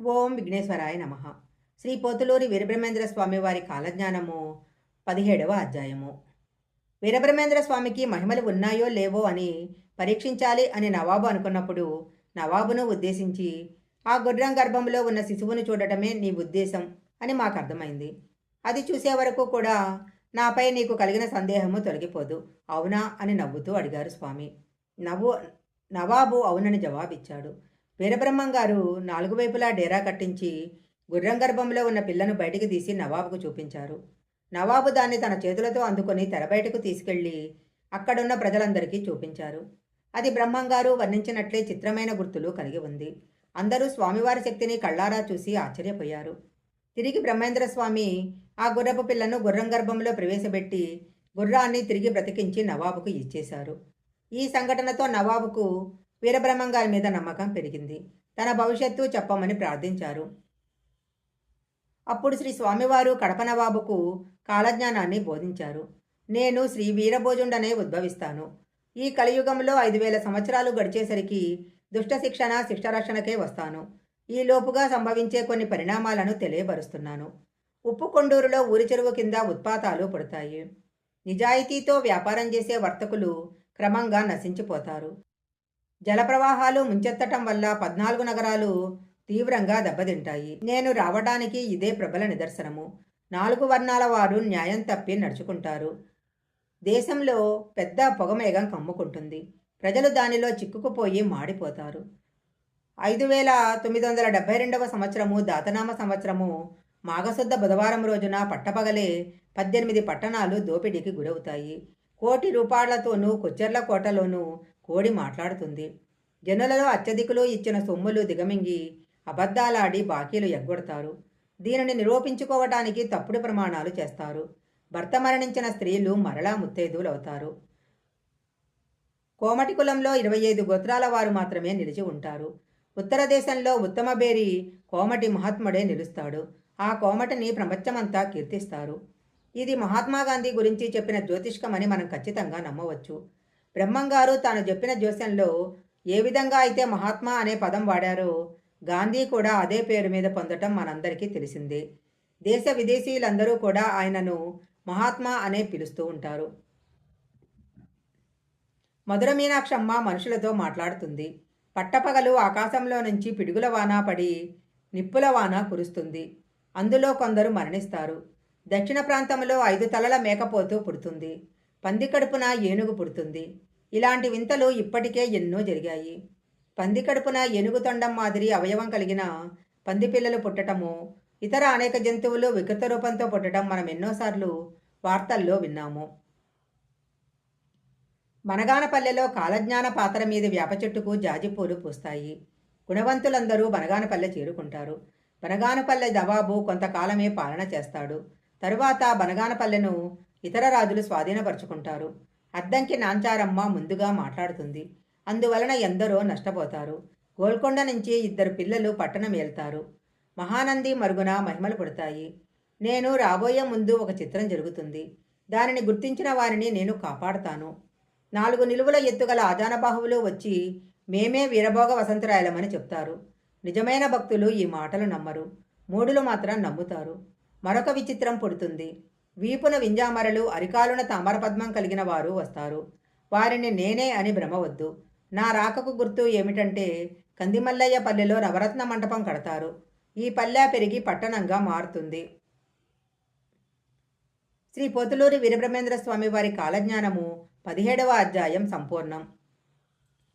ఓం విఘ్నేశ్వరాయ నమ. శ్రీ పోతులూరి వీరబ్రహ్మేంద్ర స్వామి వారి కాలజ్ఞానము పదిహేడవ అధ్యాయము. వీరబ్రహ్మేంద్ర స్వామికి మహిమలు ఉన్నాయో లేవో అని పరీక్షించాలి అని నవాబు అనుకున్నప్పుడు నవాబును ఉద్దేశించి ఆ గుర్రం గర్భంలో ఉన్న శిశువును చూడటమే నీ ఉద్దేశం అని మాకు అర్థమైంది. అది చూసే వరకు కూడా నాపై నీకు కలిగిన సందేహము తొలగిపోదు. అవునా? అని నవ్వుతూ అడిగారు స్వామి. నవ్వు నవాబు అవునని జవాబిచ్చాడు. వీరబ్రహ్మం గారు నాలుగు వైపులా డేరా కట్టించి గుర్రం గర్భంలో ఉన్న పిల్లను బయటికి తీసి నవాబుకు చూపించారు. నవాబు దాన్ని తన చేతులతో అందుకొని తెర బయటకు తీసుకెళ్ళి అక్కడున్న ప్రజలందరికీ చూపించారు. అది బ్రహ్మంగారు వర్ణించినట్లే చిత్రమైన గుర్తులు కలిగి ఉంది. అందరూ స్వామివారి శక్తిని కళ్ళారా చూసి ఆశ్చర్యపోయారు. తిరిగి బ్రహ్మేంద్ర స్వామి ఆ గుర్రపు పిల్లను గుర్రం గర్భంలో ప్రవేశపెట్టి గుర్రాన్ని తిరిగి బ్రతికించి నవాబుకు ఇచ్చేశారు. ఈ సంఘటనతో నవాబుకు వీరబ్రహ్మంగారి మీద నమ్మకం పెరిగింది. తన భవిష్యత్తు చెప్పమని ప్రార్థించారు. అప్పుడు శ్రీ స్వామివారు కడప నవాబుకు కాలజ్ఞానాన్ని బోధించారు. నేను శ్రీ వీరభోజుండనే ఉద్భవిస్తాను. ఈ కలియుగంలో ఐదు వేల సంవత్సరాలు గడిచేసరికి దుష్ట శిక్షణ శిక్షరక్షణకే వస్తాను. ఈ లోపుగా సంభవించే కొన్ని పరిణామాలను తెలియబరుస్తున్నాను ఉప్పు కొండూరులో ఊరి చెరువు కింద ఉత్పాతాలు పుడతాయి. నిజాయితీతో వ్యాపారం చేసే వర్తకులు క్రమంగా నశించిపోతారు. జలప్రవాహాలు ముంచెత్తటం వల్ల పద్నాలుగు నగరాలు తీవ్రంగా దెబ్బతింటాయి. నేను రావడానికి ఇదే ప్రబల నిదర్శనము. నాలుగు వర్ణాల వారు న్యాయం తప్పి నడుచుకుంటారు. దేశంలో పెద్ద పొగమేఘం కమ్ముకుంటుంది. ప్రజలు దానిలో చిక్కుకుపోయి మాడిపోతారు. ఐదు వేల తొమ్మిది వందల డెబ్బై రెండవ సంవత్సరము దాతనామ సంవత్సరము మాఘశుద్ధ బుధవారం రోజున పట్టపగలే పద్దెనిమిది పట్టణాలు దోపిడీకి గురవుతాయి. కోటి రూపాయలతోనూ కొచ్చెర్ల కోటలోనూ కోడి మాట్లాడుతుంది. జనులలో అత్యధికులు ఇచ్చిన సొమ్ములు దిగమింగి అబద్ధాలాడి బాకీలు ఎగ్గొడతారు. దీనిని నిరూపించుకోవటానికి తప్పుడు ప్రమాణాలు చేస్తారు. భర్త మరణించిన స్త్రీలు మరలా ముత్తైదువులు అవుతారు కోమటి కులంలో ఇరవై ఐదు గోత్రాల వారు మాత్రమే నిలిచి ఉంటారు. ఉత్తర దేశంలో ఉత్తమ బేరి కోమటి మహాత్ముడే నిలుస్తాడు. ఆ కోమటిని ప్రపంచమంతా కీర్తిస్తారు. ఇది మహాత్మా గాంధీ గురించి చెప్పిన జ్యోతిష్కమని మనం ఖచ్చితంగా నమ్మవచ్చు. బ్రహ్మంగారు తాను చెప్పిన జ్యోస్యంలో ఏ విధంగా అయితే మహాత్మా అనే పదం వాడారో గాంధీ కూడా అదే పేరు మీద పొందటం మనందరికీ తెలిసిందే. దేశ విదేశీయులందరూ కూడా ఆయనను మహాత్మా అనే పిలుస్తూ ఉంటారు. మధుర మీనాక్షమ్మ మనుషులతో మాట్లాడుతుంది. పట్టపగలు ఆకాశంలో నుంచి పిడుగుల వాన పడి నిప్పుల వాన కురుస్తుంది. అందులో కొందరు మరణిస్తారు. దక్షిణ ప్రాంతంలో ఐదు తలల మేకపోతూ పుడుతుంది. పంది కడుపున ఏనుగు పుడుతుంది. ఇలాంటి వింతలు ఇప్పటికే ఎన్నో జరిగాయి. పంది కడుపున ఏనుగు తొండం మాదిరి అవయవం కలిగిన పంది పిల్లలు పుట్టటము ఇతర అనేక జంతువులు వికృత రూపంతో పుట్టడం మనం ఎన్నోసార్లు వార్తల్లో విన్నాము. బనగానపల్లెలో కాలజ్ఞాన పాత్ర మీద వేప చెట్టుకు జాజిపూలు పూస్తాయి. గుణవంతులందరూ బనగానపల్లె చేరుకుంటారు. బనగానపల్లె దవాబు కొంతకాలమే పాలన చేస్తాడు. తరువాత బనగానపల్లెను ఇతర రాజులు స్వాధీనపరుచుకుంటారు. అద్దంకి నాంచారమ్మ ముందుగా మాట్లాడుతుంది. అందువలన ఎందరో నష్టపోతారు. గోల్కొండ నుంచి ఇద్దరు పిల్లలు పట్టణం వెళ్తారు మహానంది మరుగున మహిమలు పుడతాయి. నేను రాబోయే ముందు ఒక చిత్రం జరుగుతుంది. దానిని గుర్తించిన వారిని నేను కాపాడుతాను. నాలుగు నిలువుల ఎత్తుగల ఆజానబాహువులు వచ్చి మేమే వీరభోగ వసంతరాయలమని చెప్తారు. నిజమైన భక్తులు ఈ మాటలు నమ్మరు. మూడులు మాత్రం నమ్ముతారు. మరొక విచిత్రం పుడుతుంది. వీపున వింజామరలు అరికాలున తామరపద్మం కలిగిన వారు వస్తారు. వారిని నేనే అని భ్రమవద్దు. నా రాకకు గుర్తు ఏమిటంటే కందిమల్లయ్య పల్లెలో నవరత్న మంటపం కడతారు. ఈ పల్లె పెరిగి పట్టణంగా మారుతుంది. శ్రీ పోతులూరి వీరబ్రహ్మేంద్ర స్వామి వారి కాలజ్ఞానము పదిహేడవ అధ్యాయం సంపూర్ణం.